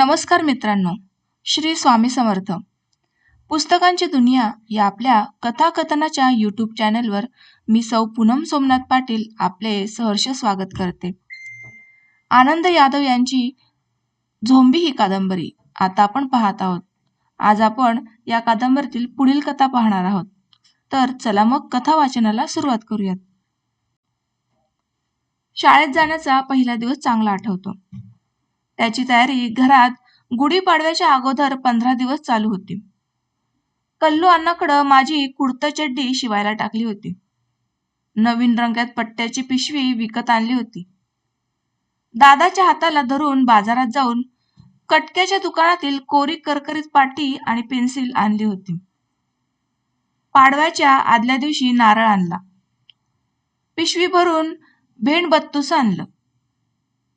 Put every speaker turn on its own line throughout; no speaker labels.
नमस्कार मित्रांनो श्री स्वामी समर्थ. पुस्तकांची दुनिया या आपल्या कथाकथनाच्या यूट्यूब चॅनलवर मी सौ पूनम सोमनाथ पाटील आपले सहर्ष स्वागत करते. आनंद यादव यांची झोंबी ही कादंबरी आता आपण पाहत आहोत. आज आपण या कादंबरीतील पुढील कथा पाहणार आहोत. तर चला मग कथा वाचनाला सुरुवात करूयात. शाळेत जाण्याचा पहिला दिवस चांगला आठवतो. त्याची तयारी घरात गुढीपाडव्याच्या अगोदर पंधरा दिवस चालू होती. कल्लू अण्णाकडं माझी कुडता चड्डी शिवायला टाकली होती. नवीन रंगात पट्ट्याची पिशवी विकत आणली होती. दादाच्या हाताला धरून बाजारात जाऊन कटक्याच्या दुकानातील कोरी करकरीत पाटी आणि पेन्सिल आणली होती. पाडव्याच्या आदल्या दिवशी नारळ आणला. पिशवी भरून भेंड बत्तूस आणलं.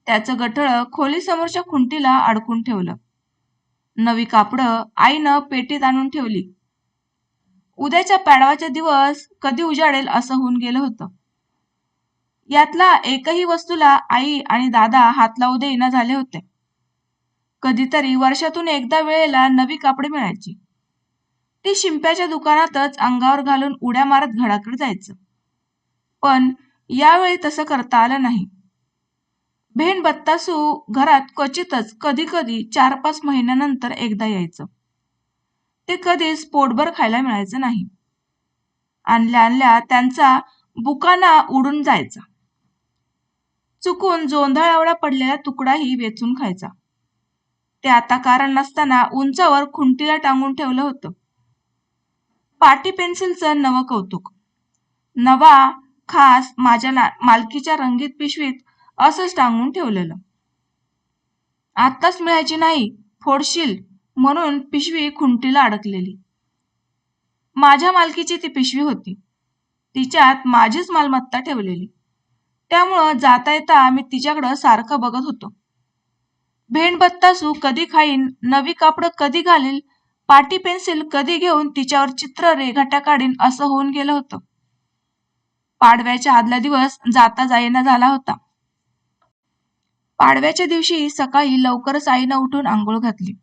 त्याचं गठळ खोलीसमोरच्या खुंटीला अडकून ठेवलं. नवी कापडं आईनं पेटीत आणून ठेवली. उद्याच्या पाडवाचा दिवस कधी उजाडेल असं होऊन गेलं होतं. यातला एकही वस्तूला आई आणि दादा हात लावू देईना झाले होते. कधीतरी वर्षातून एकदा वेळेला नवी कापडे मिळायची. ती शिंप्याच्या दुकानातच अंगावर घालून उड्या मारत घराकडे जायचं. पण यावेळी तसं करता आलं नाही. भेंड बत्तासू घरात क्वचितच कधी कधी चार पाच महिन्यानंतर एकदा यायचं. ते कधीच पोटभर खायला मिळायचं नाही. आणल्या आणल्या त्यांचा बुकाना उडून जायचा. चुकून जोंधळ एवढा पडलेला तुकडाही वेचून खायचा. ते आता कारण नसताना उंचावर खुंटीला टांगून ठेवलं होतं. पाटी पेन्सिलचं नवं कौतुक. नवा खास माझ्या मालकीच्या रंगीत पिशवीत असंच टांगून ठेवलेलं. आत्ताच मिळायची नाही फोडशील म्हणून पिशवी खुंटीला अडकलेली. माझ्या मालकीची ती पिशवी होती. तिच्यात माझीच मालमत्ता ठेवलेली. त्यामुळं जाता येता मी तिच्याकडं सारखं बघत होतो. भेंडबत्तासू कधी खाईन नवी कापड कधी घालील पाटी पेन्सिल कधी घेऊन तिच्यावर चित्र रेघाट्या काढीन असं होऊन गेलं होतं. पाडव्याच्या आदला दिवस जाता जाईना झाला होता. पाडव्याच्या दिवशी सकाळी लवकरच आईनं उठून आंघोळ घातली.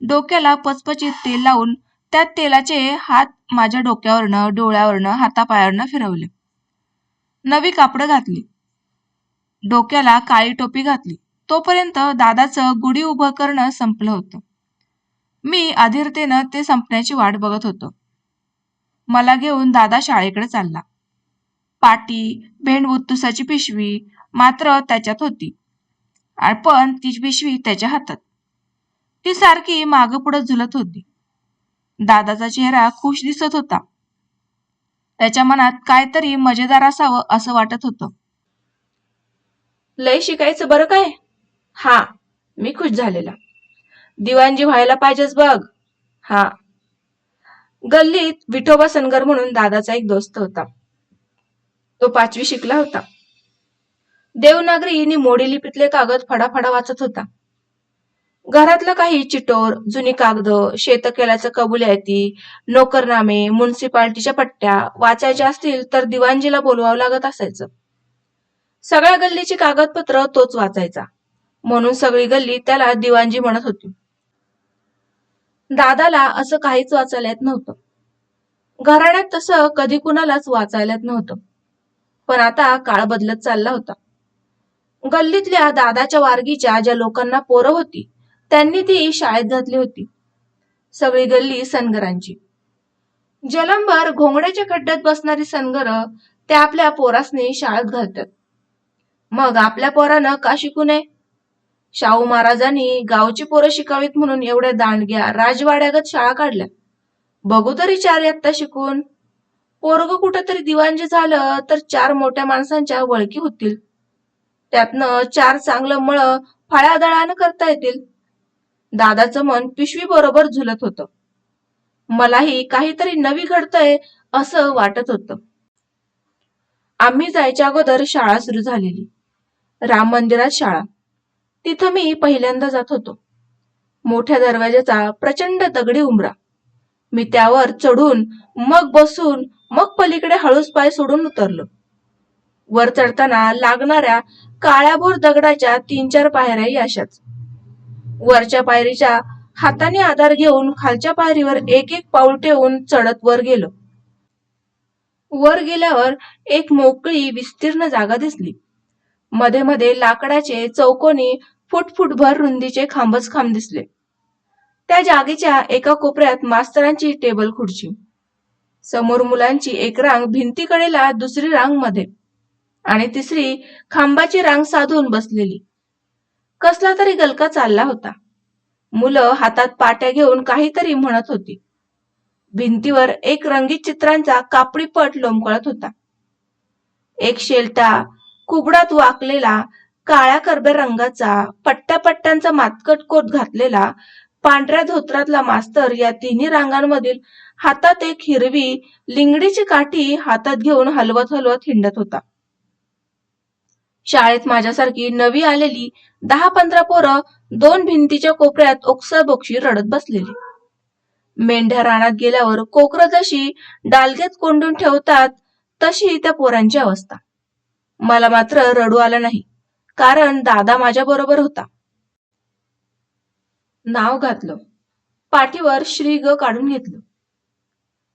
डोक्याला पचपचीत तेल लावून त्या तेलाचे हात माझ्या डोक्यावरनं डोळ्यावरनं हातापायावरनं फिरवले. नवी कापडं घातली. डोक्याला काळी टोपी घातली. तोपर्यंत दादाचं गुढी उभं करणं संपलं होतं. मी अधीरतेनं ते संपण्याची वाट बघत होतो. मला घेऊन दादा शाळेकडे चालला. पाटी भेंडवुत्तुसाची पिशवी मात्र त्याच्यात होती. पण ती पिशवी त्याच्या हातात. ती सारखी मागं पुढं झुलत होती. दादाचा चेहरा खुश दिसत होता. त्याच्या मनात काहीतरी मजेदार असावं असं वाटत होतं. लय शिकायचं बरं काय? हा मी खुश झालेला. दिवाणजी व्हायला पाहिजेच बघ. हा. गल्लीत विठोबा सनगर म्हणून दादाचा एक दोस्त होता. तो पाचवी शिकला होता. देवनागरी मोडी लिपीतले कागद फडाफडा वाचत होता. घरातलं काही चिटोर जुनी कागद शेतकेल्याचं कबुल्याती नोकरनामे म्युन्सिपाल्टीच्या पट्ट्या वाचायच्या असतील तर दिवाणजीला बोलवावं लागत असायचं. सगळ्या गल्लीची कागदपत्र तोच वाचायचा. म्हणून सगळी गल्ली त्याला दिवाणजी म्हणत होती. दादाला असं काहीच वाचायला येत नव्हतं. घराण्यात तसं कधी कुणालाच वाचायला येत नव्हतं. पण आता काळ बदलत चालला होता. गल्लीतल्या दादाच्या वारगीच्या ज्या लोकांना पोरं होती त्यांनी ती शाळेत घातली होती. सगळी गल्ली सनगरांची. जलंबर घोंगड्याच्या खड्ड्यात बसणारी सनगर ते आपल्या पोरासने शाळेत घालतात. मग आपल्या पोरानं का शिकू नये? शाहू महाराजांनी गावची पोरं शिकावीत म्हणून एवढ्या दांडग्या राजवाड्यागत शाळा काढल्या. बघू तरी चार इयत्ता शिकून. पोरग कुठंतरी दिवांजे झालं तर चार मोठ्या माणसांच्या वळखी होतील. त्यातनं चार चांगलं मळ फळादळानं करता येतील. दादाचं मन पिशवी बरोबर झुलत होतं. मलाही काहीतरी नवी घडतंय असं वाटत होतं. आम्ही जायच्या अगोदर शाळा सुरू झालेली. राम मंदिरात शाळा. तिथं मी पहिल्यांदा जात होतो. मोठ्या दरवाजाचा प्रचंड दगडी उमरा मी त्यावर चढून मग बसून मग पलीकडे हळूच पाय सोडून उतरलो. वर चढताना लागणाऱ्या काळ्याभोर दगडाच्या तीन चार पायऱ्याही अशाच वरच्या पायरीच्या हाताने आधार घेऊन खालच्या पायरीवर एक एक पाऊल ठेवून चढत वर गेलो. वर गेल्यावर एक मोकळी विस्तीर्ण जागा दिसली. मध्ये मध्ये लाकडाचे चौकोनी फुट भर रुंदीचे खांबच खांब दिसले. त्या जागेच्या एका कोपऱ्यात मास्तरांची टेबल खुर्ची. समोर मुलांची एक रांग भिंतीकडेला दुसरी रांगमध्ये आणि तिसरी खांबाची रांग साधून बसलेली. कसला तरी गलका चालला होता. मुलं हातात पाट्या घेऊन काहीतरी म्हणत होती. भिंतीवर एक रंगीत चित्रांचा कापडी पट लोंबकळत होता. एक शेलटा कुबडात वाकलेला काळ्या करब्या रंगाचा पट्ट्या पट्ट्यांचा मातकट कोट घातलेला पांढऱ्या धोत्रातला मास्तर या तिन्ही रांगांमधील हातात एक हिरवी लिंगडीची काठी हातात घेऊन हलवत हलवत हिंडत होता. शाळेत माझ्यासारखी नवी आलेली दहा पंधरा पोरं दोन भिंतीच्या कोपऱ्यात ओक्साबोक्षी रडत बसलेली. मेंढ्या रानात गेल्यावर कोकरं जशी डालग्यात कोंडून ठेवतात तशी त्या पोरांची अवस्था. मला मात्र रडू आलं नाही कारण दादा माझ्या बरोबर होता. नाव घातलं. पाठीवर श्री ग काढून घेतलं.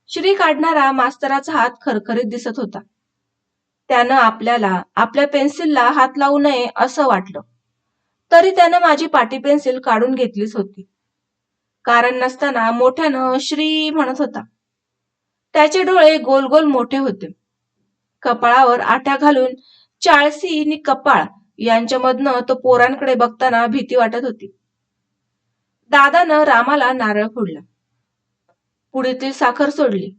श्री काढणारा मास्तराचा हात खरखरीत दिसत होता. त्यानं आपल्याला आपल्या पेन्सिलला हात लावू नये असं वाटलं. तरी त्यानं माझी पाटी पेन्सिल काढून घेतलीच होती. कारण नसताना मोठ्यानं श्री म्हणत होता. त्याचे डोळे गोल गोल मोठे होते. कपाळावर आट्या घालून चाळसी आणि कपाळ यांच्यामधनं तो पोरांकडे बघताना भीती वाटत होती. दादानं रामाला नारळ फोडला. पुढीतील साखर सोडली.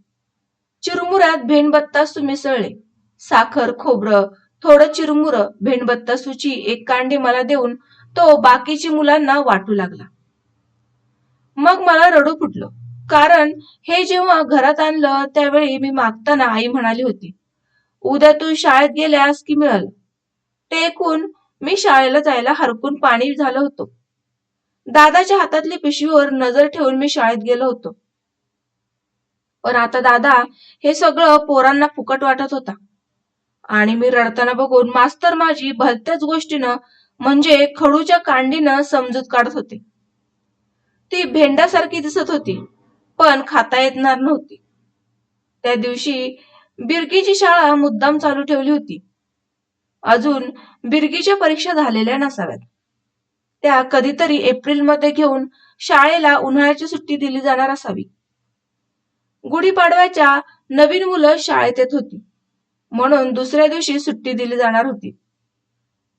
चिरमुऱ्यात भेंडबत्तासू मिसळले साखर खोबरं थोडं चिरमुर भेंडबत्तासूची एक कांडी मला देऊन तो बाकीची मुलांना वाटू लागला. मग मला रडू फुटलं. कारण हे जेव्हा घरात आणलं त्यावेळी मी मागताना आई म्हणाली होती उद्या तू शाळेत गेल्यास की मिळाल? ते मी शाळेला जायला हरकून पाणी झालं होतो. दादाच्या हातातली पिशवीवर नजर ठेवून मी शाळेत गेलो होतो. पण आता दादा हे सगळं पोरांना फुकट वाटत होता. आणि मी रडताना बघून मास्तर माझी भलत्याच गोष्टीनं म्हणजे खडूच्या कांडीनं समजूत काढत होते. ती भेंडासारखी दिसत होती पण खाता येणार नव्हती. त्या दिवशी बिरकीची शाळा मुद्दाम चालू ठेवली होती. अजून बिरकीच्या परीक्षा झालेल्या नसाव्यात. त्या कधीतरी एप्रिलमध्ये घेऊन शाळेला उन्हाळ्याची सुट्टी दिली जाणार असावी. गुढीपाडव्याच्या नवीन मुलं शाळेत येत होती. म्हणून दुसऱ्या दिवशी सुट्टी दिली जाणार होती.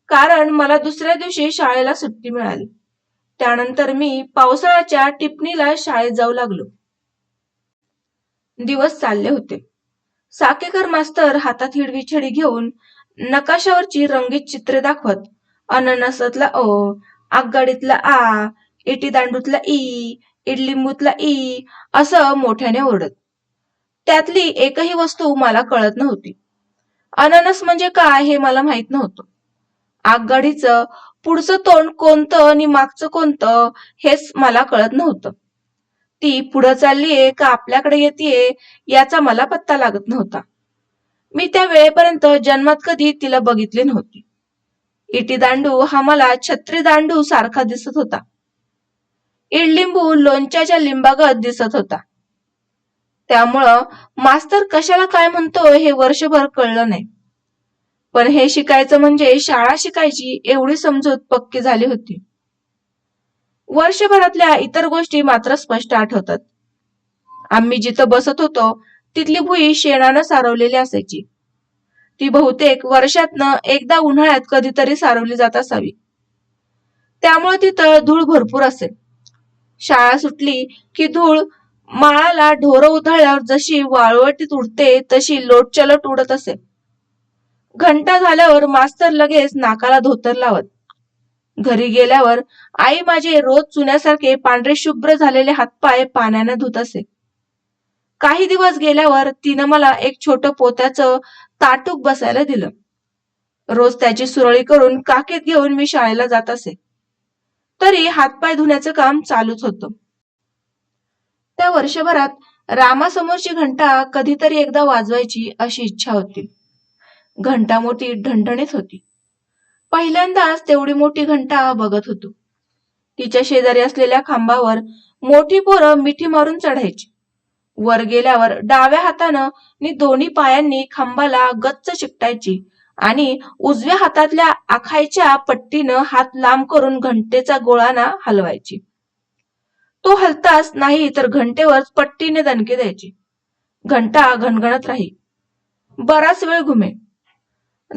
कारण मला दुसऱ्या दिवशी शाळेला सुट्टी मिळाली. त्यानंतर मी पावसाळ्याच्या टिपणीला शाळेत जाऊ लागलो. दिवस चालले होते. साकेकर मास्तर हातात हिडवी छडी घेऊन नकाशावरची रंगीत चित्रे दाखवत अननसातला अ आगगाडीतला आ इटी दांडूतला ई इडलिंबूतला ई असं मोठ्याने ओरडत. त्यातली एकही वस्तू मला कळत नव्हती. अननस म्हणजे काय हे मला माहीत नव्हतं. आगगाडीचं पुढचं तोंड कोणतं आणि मागचं कोणतं हेच मला कळत नव्हतं. ती पुढं चाललीये का आपल्याकडे येते याचा मला पत्ता लागत नव्हता. मी त्या वेळेपर्यंत जन्मात कधी तिला बघितली नव्हती. इटी दांडू हा मला छत्री दांडू सारखा दिसत होता. इडलिंबू लोणच्याच्या लिंबागत दिसत होता. त्यामुळं मास्तर कशाला काय म्हणतो हे वर्षभर कळलं नाही. पण हे शिकायचं म्हणजे शाळा शिकायची एवढी समजूत पक्की झाली होती. वर्षभरातल्या इतर गोष्टी मात्र स्पष्ट आठवतात. आम्ही जिथं बसत होतो तिथली भुई शेणानं सारवलेली असायची. ती बहुतेक वर्षातनं एकदा उन्हाळ्यात कधीतरी सारवली जात असावी. त्यामुळे तिथं धूळ भरपूर असेल शाळा सुटली की धूळ माळाला ढोरं उधळल्यावर जशी वाळवटीत उडते तशी लोटचलट उडत असे. घंटा झाल्यावर मास्तर लगेच नाकाला धोतर लावत. घरी गेल्यावर आई माझे रोज चुन्यासारखे पांढरे शुभ्र झालेले हातपाय पाण्याने धुत असे. काही दिवस गेल्यावर तिनं मला एक छोट पोत्याचं ताटूक बसायला दिलं. रोज त्याची सुरळी करून काकेत घेऊन मी शाळेला जात असे. तरी हातपाय धुण्याचं काम चालूच होतं. त्या वर्षभरात रामासमोरची घंटा कधीतरी एकदा वाजवायची अशी इच्छा होती. घंटा मोठी ढणढणीत होती. पहिल्यांदाच तेवढी मोठी घंटा बघत होतो. तिच्या शेजारी असलेल्या खांबावर मोठी पोरं मिठी मारून चढायची. वर गेल्यावर डाव्या हातानं नि दोन्ही पायांनी खांबाला गच्च चिकटायची आणि उजव्या हातातल्या आखायच्या पट्टीनं हात लांब करून घंटेचा गोळाना हलवायची. तो हलताच नाही तर घंटेवर पट्टीने दणके द्यायची. घंटा घणघणत राही. बराच वेळ घुमे.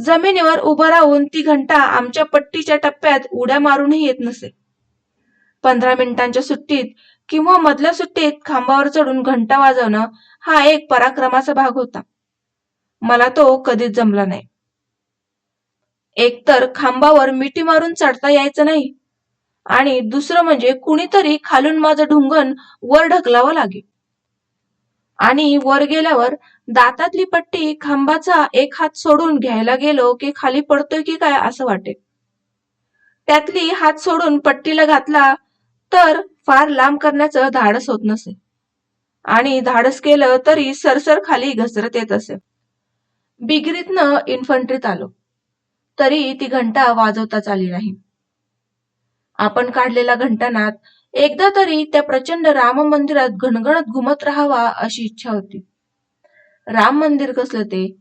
जमिनीवर उभं राहून ती घंटा आमच्या पट्टीच्या टप्प्यात उड्या मारूनही येत नसे. पंधरा मिनिटांच्या सुट्टीत किंवा मधल्या सुट्टीत खांबावर चढून घंटा वाजवणं हा एक पराक्रमाचा भाग होता. मला तो कधीच जमला नाही. एकतर खांबावर मिठी मारून चढता यायचं नाही आणि दुसरं म्हणजे कुणीतरी खालून माझं ढुंगण वर ढकलावं लागे आणि वर गेल्यावर दातातली पट्टी खांबाचा एक हात सोडून घ्यायला गेलो की खाली पडतोय की काय असं वाटे त्यातली हात सोडून पट्टीला घातला तर फार लांब करण्याचं धाडस होत नसे. आणि धाडस केलं तरी सरसर खाली घसरत येत असे. बिगरीतनं इन्फंट्रीत आलो. तरी ती घंटा वाजवताच आली नाही. आपण काढलेला घंटानाद. एकदा तरी त्या प्रचंड राम मंदिरात घणघणत घुमत राहावा अशी इच्छा होती. राम मंदिर कसलं ते?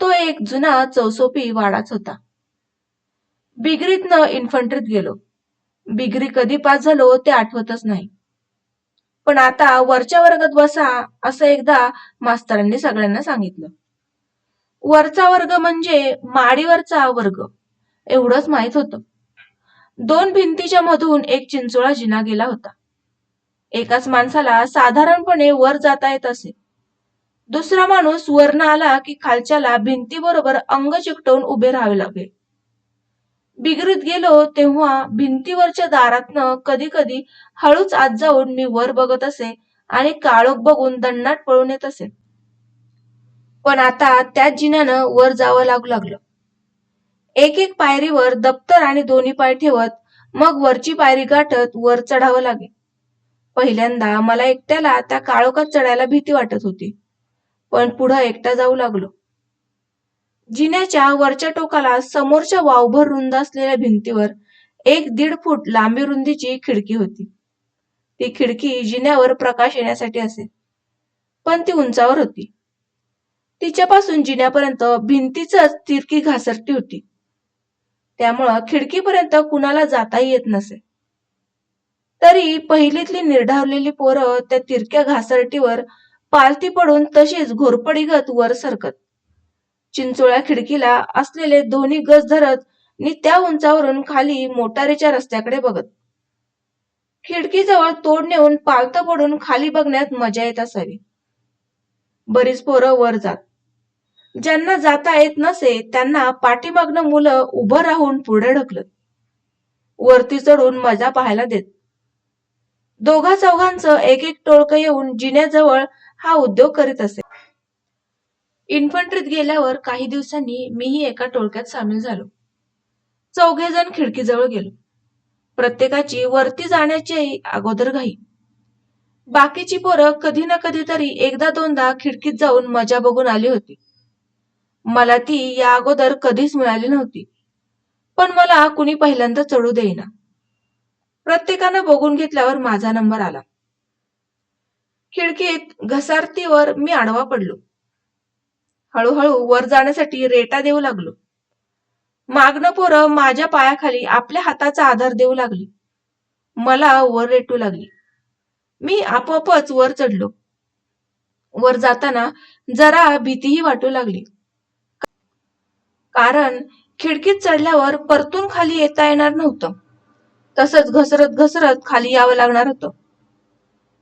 तो एक जुना चौसोपी वाडाच होता. बिगरीतनं इन्फंट्रीत गेलो. बिगरी कधी पास झालो ते आठवतच नाही. पण आता वरच्या वर्गात बसा असं एकदा मास्तरांनी सगळ्यांना सांगितलं. वरचा वर्ग म्हणजे माडीवरचा वर्ग. एवढंच माहीत होतं. दोन भिंतीच्या मधून एक चिंचोळा जिना गेला होता. एकाच माणसाला साधारणपणे वर जाता येत असे. दुसरा माणूस वरनं आला की खालच्याला भिंतीबरोबर अंग चिकटवून उभे राहावे लागले. बिगरीत गेलो तेव्हा भिंतीवरच्या दारातनं कधी कधी हळूच आत जाऊन मी वर बघत असे आणि काळोख बघून दन्नाट पळून येत असे. पण आता त्याच जिन्यानं वर जावं लागू लागलं. एक एक पायरीवर दप्तर आणि दोन्ही पाय ठेवत मग वरची पायरी गाठत वर चढावं लागे. पहिल्यांदा मला एकट्याला त्या काळोखात चढायला भीती वाटत होती पण पुढं एकटा जाऊ लागलो. जिन्याच्या वरच्या टोकाला समोरच्या वावभर रुंद असलेल्या भिंतीवर एक दीड फूट लांबी रुंदीची खिडकी होती. ती खिडकी जिन्यावर प्रकाश येण्यासाठी असे पण ती उंचावर होती. तिच्यापासून जिन्यापर्यंत भिंतीच तिरकी घासरटी होती. त्यामुळं खिडकीपर्यंत कुणाला जाता येत नसे. तरी पहिलीतली निर्ढावलेली पोरं त्या तिरक्या घासरटीवर पालती पडून तशीच घोरपडीगत वर सरकत. चिंचोळ्या खिडकीला असलेले दोन्ही गज धरत नि त्या उंचावरून खाली मोटारीच्या रस्त्याकडे बघत. खिडकीजवळ तोड नेऊन पालतं पडून खाली बघण्यात मजा येत असावी. बरीच पोरं वर जात. ज्यांना जाता येत नसे त्यांना पाठीमागनं मुलं उभं राहून पुढे ढकलत. वरती चढून मजा पाहायला देत. दोघा चौघांचं एक एक टोळकं येऊन जिन्याजवळ हा उद्योग करीत असे. इन्फंट्रीत गेल्यावर काही दिवसांनी मीही एका टोळक्यात सामील झालो. चौघे जण खिडकीजवळ गेलो. प्रत्येकाची वरती जाण्याची अगोदर घाई. बाकीची पोरं कधी ना कधीतरी एकदा दोनदा खिडकीत जाऊन मजा बघून आली होती. मला ती या अगोदर कधीच मिळाली नव्हती. पण मला कुणी पहिल्यांदा चढू देईना. प्रत्येकानं बघून घेतल्यावर माझा नंबर आला. खिडकीत घसारतीवर मी आडवा पडलो. हळूहळू वर जाण्यासाठी रेटा देऊ लागलो. मागणं पोरं माझ्या पायाखाली आपल्या हाताचा आधार देऊ लागली. मला वर रेटू लागली. मी आपोआपच वर चढलो. वर जाताना जरा भीतीही वाटू लागली. कारण खिडकीत चढल्यावर परतून खाली येता येणार नव्हतं. तसंच घसरत घसरत खाली यावं लागणार होतं.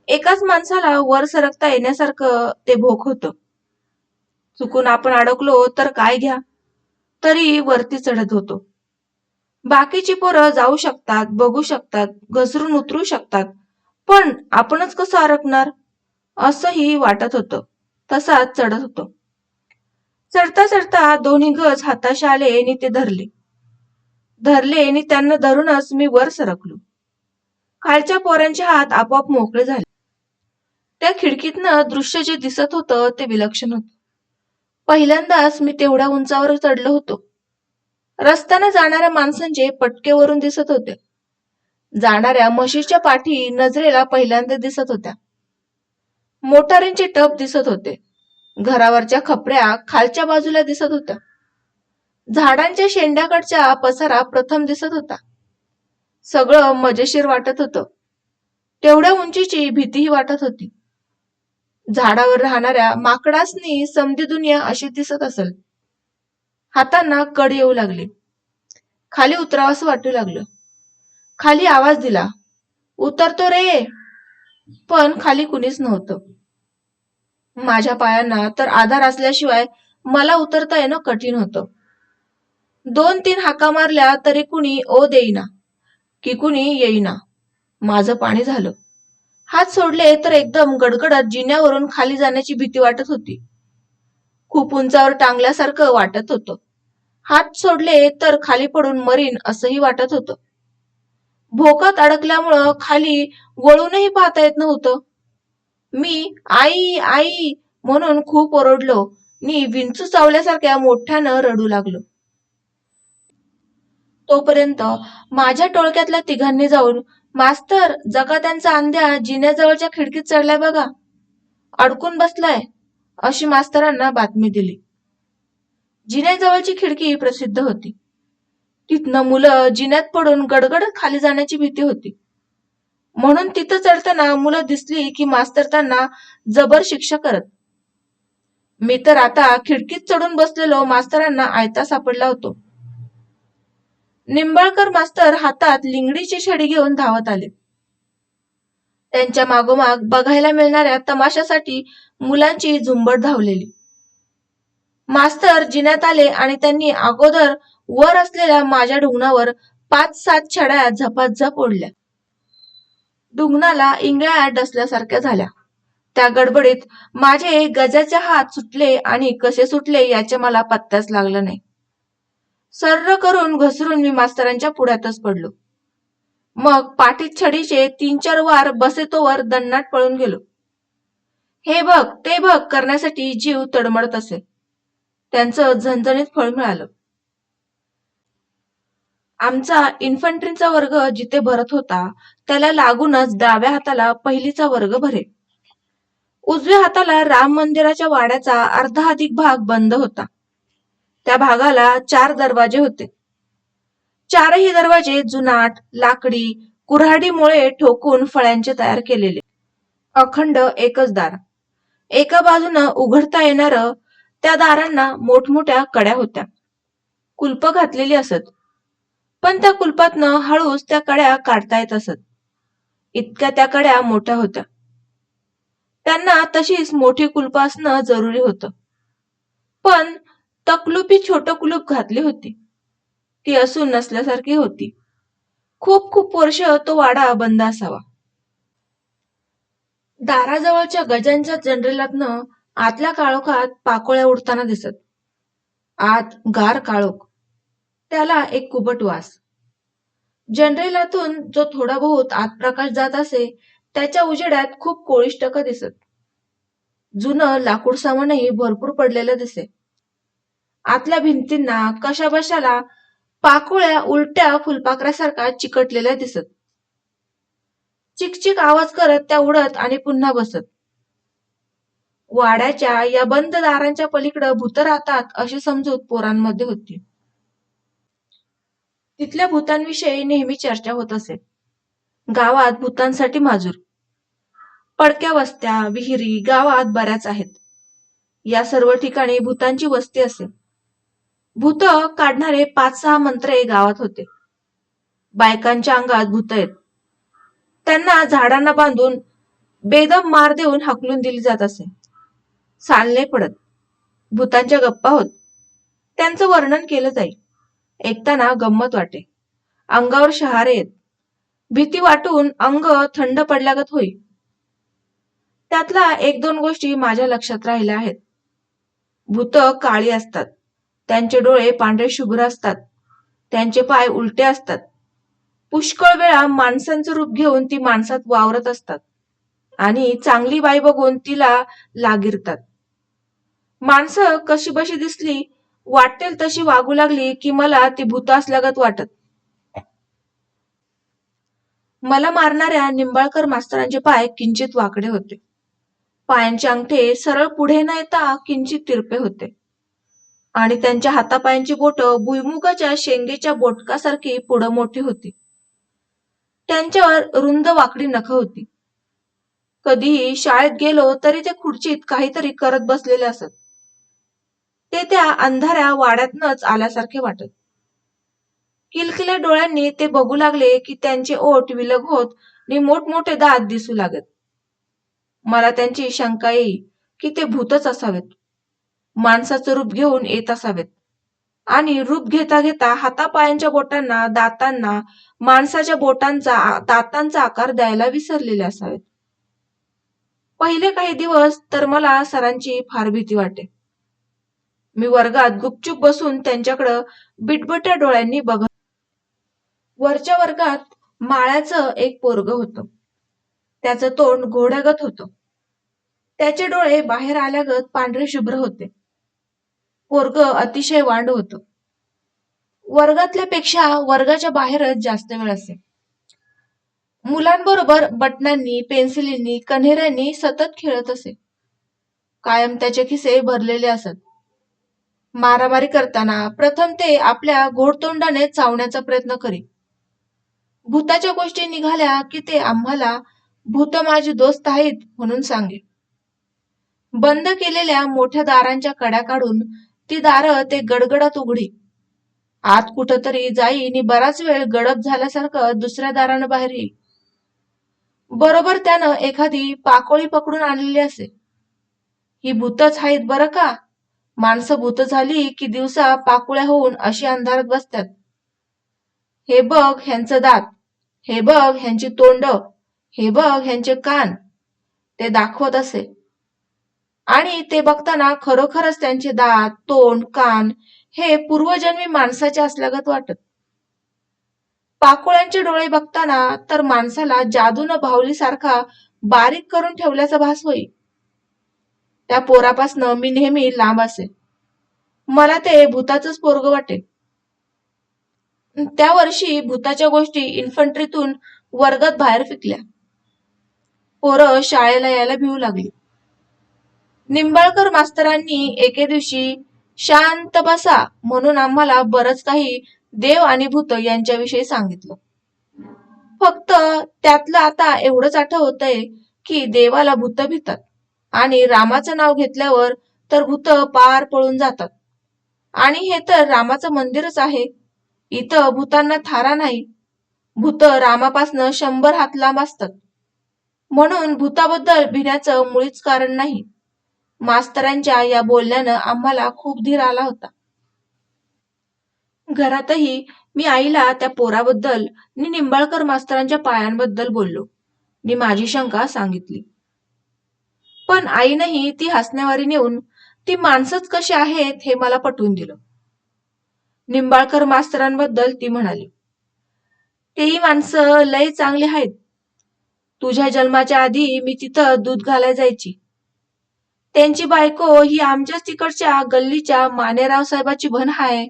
एकाच माणसाला वर सरकता येण्यासारखं ते भोक होतं. चुकून आपण अडकलो तर काय घ्या? तरी वरती चढत होतो. बाकीची पोरं जाऊ शकतात बघू शकतात घसरून उतरू शकतात पण आपणच कसं अडकणार? असंही वाटत होतं. तसाच चढत होतो. चढता चढता दोन्ही गज हाताशी आले आणि ते धरले. धरले आणि त्यांना धरूनच मी वर सरकलो. खालच्या पोरांचे हात आपोआप मोकळे झाले. त्या खिडकीतनं दृश्य जे दिसत होतं ते विलक्षण होतं. पहिल्यांदाच मी तेवढ्या उंचावर चढलो होतो. रस्त्याने जाणाऱ्या माणसांचे पटकेवरून दिसत होते. जाणाऱ्या म्हशीच्या पाठी नजरेला पहिल्यांदा दिसत होत्या. मोटारींचे टप दिसत होते. घरावरच्या खपऱ्या खालच्या बाजूला दिसत होत्या. झाडांच्या शेंड्याकडच्या पसारा प्रथम दिसत होता. सगळं मजेशीर वाटत होतं. तेवढ्या उंचीची भीतीही वाटत होती. झाडावर राहणाऱ्या माकडासनी समधी दुनिया अशी दिसत असेल. हातांना कड येऊ लागली. खाली उतरावंसं वाटू लागलं. खाली आवाज दिला उतरतो रे. पण खाली कुणीच नव्हतं. माझ्या पायांना तर आधार असल्याशिवाय मला उतरता येणं कठीण होतं. दोन तीन हाका मारल्या तरी कुणी ओ देईना की कुणी येईना. माझं पाणी झालं. हात सोडले तर एकदम गडगडत जिन्यावरून खाली जाण्याची भीती वाटत होती. खूप उंचावर टांगल्यासारखं वाटत होतं. हात सोडले तर खाली पडून मरीन असंही वाटत होतं. भोकात अडकल्यामुळं खाली वळूनही पाहता येत नव्हतं. मी आई आई म्हणून खूप ओरडलो. नी विंचू चावल्यासारख्या मोठ्यानं रडू लागलो. तोपर्यंत माझ्या टोळक्यातल्या तिघांनी जाऊन मास्तर जगा त्यांचा अंध्या जिन्याजवळच्या खिडकीत चढलाय बघा. अडकून बसलाय अशी मास्तरांना बातमी दिली. जिन्याजवळची खिडकी प्रसिद्ध होती. तिथनं मुलं जिन्यात पडून गडगडत खाली जाण्याची भीती होती. म्हणून तिथं चढताना मुलं दिसली की मास्तर त्यांना जबर शिक्षा करत. मी तर आता खिडकीत चढून बसलेलो मास्तरांना आयता सापडला होतो. निंबाळकर मास्तर हातात लिंगडीची छडी घेऊन धावत आले. त्यांच्या मागोमाग बघायला मिळणाऱ्या तमाशासाठी मुलांची झुंबड धावलेली. मास्तर जिन्यात आले आणि त्यांनी अगोदर वर असलेल्या माझ्या ढुंगणावर पाच सात छड्या झपाझप ओढल्या. दुग्नाला इंगळ्या डसल्यासारख्या झाल्या. त्या गडबडीत माझे गजाचे हात सुटले आणि कसे सुटले याचे मला पत्त्याच लागलं नाही. सर्र करून घसरून मी मास्तरांच्या पुढ्यातच पडलो. मग पाठीत छडीचे तीन चार वार बसेतोवर दन्नाट पळून गेलो. हे बघ ते बघ करण्यासाठी जीव तडमडत असे. त्यांचं झणझणीत फळ मिळालं. आमचा इन्फंट्रीचा वर्ग जिथे भरत होता त्याला लागूनच डाव्या हाताला पहिलीचा वर्ग भरे. उजव्या हाताला राम मंदिराच्या वाड्याचा अर्धा अधिक भाग बंद होता. त्या भागाला चार दरवाजे होते. चारही दरवाजे जुनाट लाकडी कुऱ्हाडीमुळे ठोकून फळ्यांचे तयार केलेले. अखंड एकच दार. एका बाजूनं उघडता येणार त्या दारांना मोठमोठ्या कड्या होत्या. कुलप घातलेली असत. पण त्या कुलपातनं हळूच त्या कड्या काढता येत असत. इतक्या त्या कड्या मोठ्या होत्या. त्यांना तशीच मोठी कुलप असणं जरुरी होतं. पण तकलुपी छोट कुलूप घातली होती. ती असून नसल्यासारखी होती. खूप खूप वर्ष तो वाडा बंद असावा. दाराजवळच्या गजांच्या जनरेलातनं आतल्या काळोखात पाकोळ्या उडताना दिसत. आत गार काळोख. त्याला एक कुबट वास. जनरेलातून जो थोडा बहुत आत प्रकाश जात असे त्याच्या उजेड्यात खूप कोळिष्टक दिसत. जुनं लाकूड सामानही भरपूर पडलेलं दिसे. आतल्या भिंतींना कशा बशाला पाकोळ्या उलट्या फुलपाखरासारखा चिकटलेल्या दिसत. चिकचिक आवाज करत त्या उडत आणि पुन्हा बसत. वाड्याच्या या बंद दारांच्या पलीकडं भूत राहतात अशी समजूत पोरांमध्ये होती. तिथल्या भूतांविषयी नेहमी चर्चा होत असे. गावात भूतांसाठी माजूर. पडक्या वस्त्या विहिरी गावात बऱ्याच आहेत. या सर्व ठिकाणी भूतांची वस्ती असे. भूत काढणारे पाच सहा मंत्रे गावात होते. बायकांच्या अंगात भूत आहेत. त्यांना झाडांना बांधून बेदम मार देऊन हकलून दिली जात असे. चालणे पडत. भूतांच्या गप्पा होत. त्यांचं वर्णन केलं जाईल ऐकताना गंमत वाटे. अंगावर शहारे येत. भीती वाटून अंग थंड पडल्यागत होई. त्यातला एक दोन गोष्टी माझ्या लक्षात राहिल्या आहेत. भूत काळी असतात. त्यांचे डोळे पांढरे शुभ्र असतात. त्यांचे पाय उलटे असतात. पुष्कळ वेळा माणसांचं रूप घेऊन ती माणसात वावरत असतात. आणि चांगली बाई बघून तिला लागिरतात. माणसं कशी बशी दिसली वाटेल तशी वागू लागली की मला ती भूत लगत वाटत. मला मारणाऱ्या निंबाळकर मास्तरांचे पाय किंचित वाकडे होते. पायांचे अंगठे सरळ पुढे न येता किंचित तिरपे होते. आणि त्यांच्या हातापायांची बोट भुईमुगाच्या शेंगेच्या बोटकासारखी पुढं मोठी होती. त्यांच्यावर रुंद वाकडी नख होती. कधीही शाळेत गेलो तरी ते खुर्चीत काहीतरी करत बसलेले असत. ते त्या अंधाऱ्या वाड्यातनच आल्यासारखे वाटत. किलकिल्या डोळ्यांनी ते बघू लागले की त्यांचे ओठ विलग होत आणि मोठमोठे दात दिसू लागत. मला त्यांची शंका येई की ते भूतच असावेत. माणसाचं रूप घेऊन येत असावेत. आणि रूप घेता घेता हातापायांच्या बोटांना दातांना माणसाच्या बोटांचा दातांचा आकार द्यायला विसरलेले असावेत. पहिले काही दिवस तर मला सरांची फार भीती वाटे. मी वर्गात गुपचूप बसून त्यांच्याकडं बिटबट्या डोळ्यांनी बघत वरच्या वर्गात माळ्याचं एक पोरग होतं. त्याचं तोंड घोड्यागत होतं. त्याचे डोळे बाहेर आल्यागत पांढरे शुभ्र होते. पोरग अतिशय वांड होतं. वर्गातल्यापेक्षा वर्गाच्या बाहेरच जास्त वेळ असे. मुलांबरोबर बटनांनी पेन्सिलींनी कन्हेऱ्यांनी सतत खेळत असे. कायम त्याचे खिसे भरलेले असत. मारामारी करताना प्रथम ते आपल्या घोडतोंडाने चावण्याचा प्रयत्न करी भूताच्या गोष्टी निघाल्या की ते आम्हाला भूत माझे दोस्त आहेत म्हणून सांगे बंद केलेल्या मोठ्या दारांच्या कड्या काढून ती दारं ते गडगडात उघडी. आत कुठंतरी जाई आणि बराच वेळ गडप झाल्यासारखं दुसऱ्या दारानं बाहेर येईल बरोबर त्यानं एखादी पाकोळी पकडून आणलेली असे ही भूतच आहेत बरं का? माणसं भूत झाली की दिवसा पाकुळ्या होऊन अशी अंधारात बसतात. हे बघ ह्यांचं दात. हे बघ ह्यांची तोंड. हे बघ ह्यांचे कान. ते दाखवत असे. आणि ते बघताना खरोखरच त्यांचे दात तोंड कान हे पूर्वजन्मी माणसाचे असल्यागत वाटत. पाकोळ्यांचे डोळे बघताना तर माणसाला जादून भावलीसारखा बारीक करून ठेवल्याचा भास होई. त्या पोरापासनं मी नेहमी लांब असे मला ते भूताचंच पोरग वाटे त्या वर्षी भूताच्या गोष्टी इन्फंट्रीतून वर्गात बाहेर फिकल्या. पोरं शाळेला यायला भिवू लागली. निंबाळकर मास्तरांनी एके दिवशी शांत बसा म्हणून आम्हाला बरंच काही देव आणि भूत यांच्याविषयी सांगितलं. फक्त त्यातलं आता एवढंच आठवतंय की देवाला भूत भितात. आणि रामाचं नाव घेतल्यावर तर भूत पार पळून जातात. आणि हे तर रामाचं मंदिरच आहे. इथं भूतांना थारा नाही. भूत रामापासनं शंभर हात लांब असतात. म्हणून भूताबद्दल भिण्याचं मुळीच कारण नाही. मास्तरांच्या या बोलण्यानं आम्हाला खूप धीर आला होता. घरातही मी आईला त्या पोराबद्दल नि निंबाळकर मास्तरांच्या पायांबद्दल बोललो. मी माझी शंका सांगितली. पण आईनंही ती हसण्यावारी नेऊन ती माणसंच कशी आहेत हे मला पटवून दिलं. निंबाळकर मास्तरांबद्दल ती म्हणाली तेही माणसं लय चांगली आहेत. तुझ्या जन्माच्या आधी मी तिथं दूध घालाय जायची. त्यांची बायको ही आमच्याच तिकडच्या गल्लीच्या मानेराव साहेबाची भन हाय.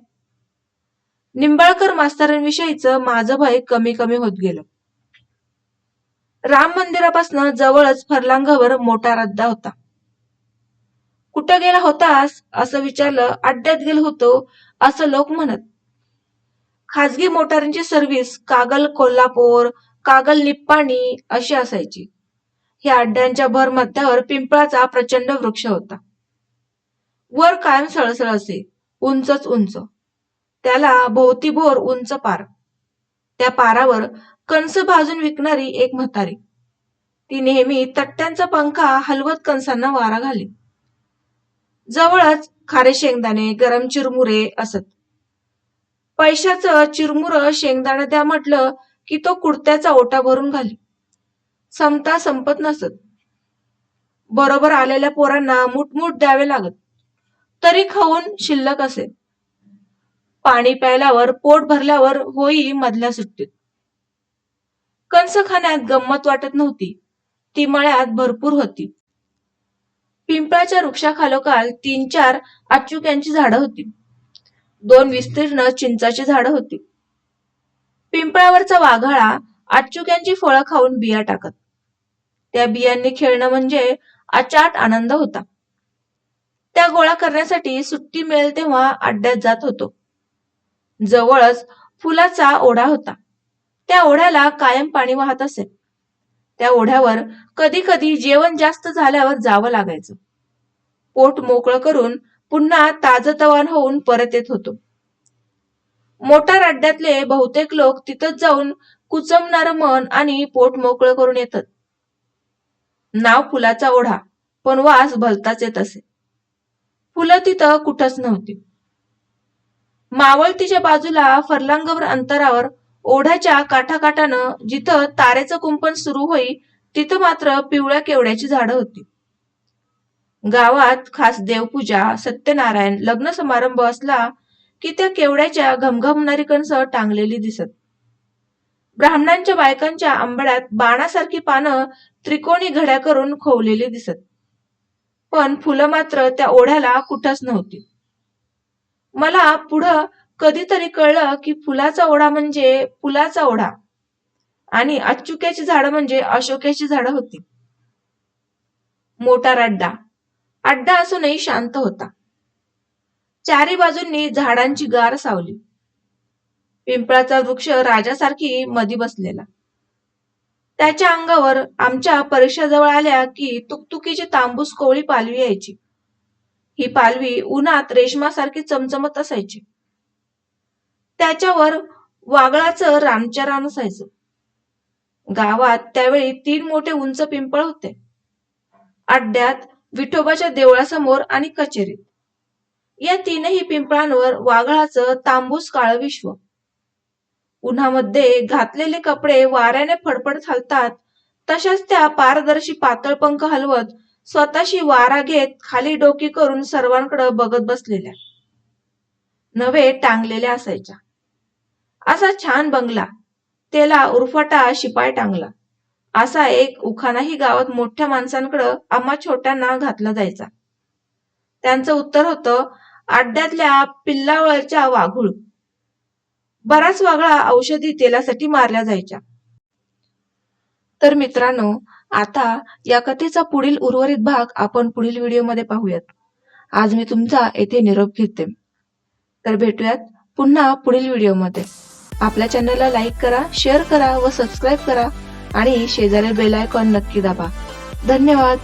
निंबाळकर मास्तरांविषयीचं माझं भय कमी कमी होत गेलं. राम मंदिरापासून जवळच फरलांगावर मोठा रद्दा होता. कुठं गेला होतास? असं विचारलं अड्ड्यात गेलो होतो असं लोक म्हणत. खाजगी मोटारींची सर्व्हिस कागल कोल्हापूर कागल निप्पाणी अशी असायची. या अड्ड्यांच्या भर मध्यावर पिंपळाचा प्रचंड वृक्ष होता. वर कायम सळसळ असे उंचच उंच. त्याला भोवतीभोर उंच पार. त्या पारावर कणस भाजून विकणारी एक म्हातारी. ती नेहमी तट्ट्यांचा पंखा हलवत कणसांना वारा घाली. जवळच खारे शेंगदाणे गरम चिरमुरे असत. पैशाचं चिरमुर शेंगदाणा द्या म्हटलं की तो कुडत्याचा ओटा भरून घाली. संपता संपत नसत. बरोबर आलेल्या पोरांना मुठमुठ द्यावे लागत. तरी खाऊन शिल्लक असे पाणी प्यायल्यावर पोट भरल्यावर होई मधल्या सुट्टीत. कंस खाण्यात गंमत वाटत नव्हती. ती मळ्यात भरपूर होती. पिंपळाच्या वृक्षाखालोखाल तीन चार आचुक्यांची झाडं होती. दोन विस्तीर्ण चिंचाची झाडं होती. पिंपळावरचा वाघाळा आचुक्यांची फळं खाऊन बिया टाकत. त्या बियांनी खेळणं म्हणजे अचाट आनंद होता. त्या गोळा करण्यासाठी सुट्टी मिळेल तेव्हा अड्ड्यात जात होतो. जवळच फुलाचा ओढा होता. त्या ओढ्याला कायम पाणी वाहत असे. त्या ओढ्यावर कधी कधी जेवण जास्त झाल्यावर जावं लागायचं. पोट मोकळं करून पुन्हा ताजतवान होऊन परत येत होतो. मोटार अड्ड्यातले बहुतेक लोक तिथंच जाऊन कुचमणार मन आणि पोट मोकळं करून येतात. नाव फुलाचा ओढा पण वास भलताच येत असे. फुलं तिथं कुठंच नव्हती. मावळतीच्या बाजूला फरलांगवर अंतरावर ओढ्याच्या काठाकाठानं जिथं तारेचं कुंपण सुरू होई तिथं मात्र पिवळ्या केवड्याची झाडं होती. गावात खास देवपूजा सत्यनारायण लग्न समारंभ असला की त्या केवड्याच्या घमघमणारी कणस टांगलेली दिसत. ब्राह्मणांच्या बायकांच्या आंबड्यात बाणासारखी पानं त्रिकोणी घड्या करून खोवलेली दिसत. पण फुलं मात्र त्या ओढ्याला कुठंच नव्हती. मला पुढं कधीतरी कळलं की फुलाचा ओढा म्हणजे फुलाचा ओढा. आणि अचुक्याची झाडं म्हणजे अशोक्याची झाडं होती. मोटार अड्डा. अड्डा असूनही शांत होता. चारी बाजूंनी झाडांची गार सावली. पिंपळाचा वृक्ष राजासारखी मधी बसलेला. त्याच्या अंगावर आमच्या परीक्षेजवळ आल्या की तुकतुकीची तांबूस कोवळी पालवी यायची. ही पालवी उन्हात रेशमासारखी चमचमत असायची. त्याच्यावर वागळाचं रामचरण रान असायचं. गावात त्यावेळी तीन मोठे उंच पिंपळ होते. अड्ड्यात विठोबाच्या देवळासमोर आणि कचेरीत. या तीनही पिंपळांवर वाघळाचं तांबूस काळ विश्व. उन्हामध्ये घातलेले कपडे वाऱ्याने फडफडत हलतात तशाच त्या पारदर्शी पातळ पंख हलवत स्वतःशी वारा घेत खाली डोकी करून सर्वांकडे बघत बसलेल्या. नवे टांगलेल्या असायच्या. असा छान बंगला. त्याला उरफाटा शिपाय टांगला. असा एक उखाणाही गावात मोठ्या माणसांकडं आम्हा छोट्यांना घातला जायचा. त्यांचं उत्तर होतं अड्ड्यातल्या पिल्लावळच्या वाघुळ. बराच वागळा औषधी तेलासाठी मारल्या जायच्या. तर मित्रांनो आता या कथेचा पुढील उर्वरित भाग आपण पुढील व्हिडिओमध्ये पाहूयात. आज मी तुमचा येथे निरोप घेते. तर भेटूयात पुन्हा पुढील व्हिडिओमध्ये. आपल्या चॅनलला लाईक करा शेअर करा व सबस्क्राईब करा. आणि शेजारील बेल आयकॉन नक्की दाबा. धन्यवाद.